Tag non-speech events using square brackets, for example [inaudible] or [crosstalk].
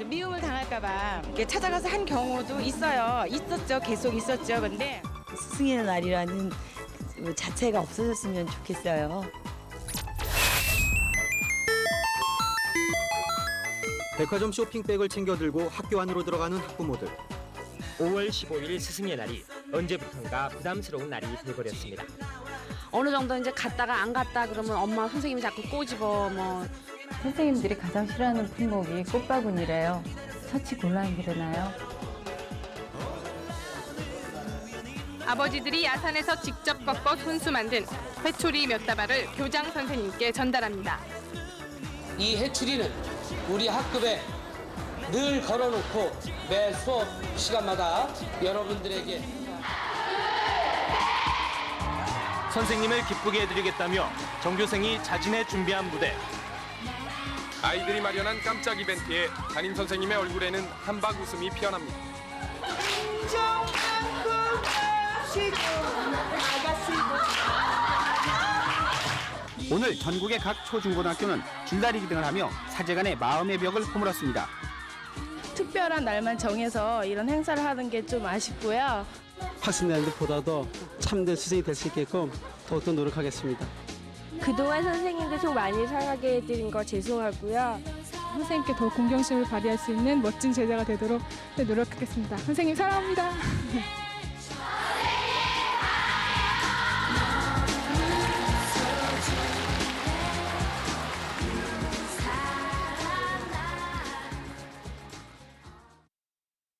할까봐 이렇게 찾아가서 한 경우도 있어요. 있었죠. 계속 있었죠. 근데 스승의 날이라는 그 자체가 없어졌으면 좋겠어요. 백화점 쇼핑백을 챙겨 들고 학교 안으로 들어가는 학부모들. 5월 15일 스승의 날이 언제부턴가 부담스러운 날이 돼버렸습니다. 어느 정도 이제 갔다가 안 갔다 그러면 엄마 선생님이 자꾸 꼬집어 뭐 선생님들이 가장 싫어하는 품목이 꽃바구니래요. 처치 곤란이 일어나요. 아버지들이 야산에서 직접 꺾어 손수 만든 회초리 몇 다발을 교장 선생님께 전달합니다. 이 해추리는 우리 학급에 늘 걸어놓고 매 수업 시간마다 여러분들에게 선생님을 기쁘게 해드리겠다며 정교생이 자진해 준비한 무대. 아이들이 마련한 깜짝 이벤트에 담임 선생님의 얼굴에는 한박 웃음이 피어납니다. 오늘 전국의 각 초중고등학교는 줄다리기 등을 하며 사제간의 마음의 벽을 허물었습니다. 특별한 날만 정해서 이런 행사를 하는 게 좀 아쉽고요. 학생들보다도 참된 수생이 될 수 있게끔 더욱더 노력하겠습니다. 그동안 선생님들 속 많이 살아게 해드린 거 죄송하고요. 선생님께 더 공경심을 발휘할 수 있는 멋진 제자가 되도록 노력하겠습니다. 선생님 사랑합니다. [laughs]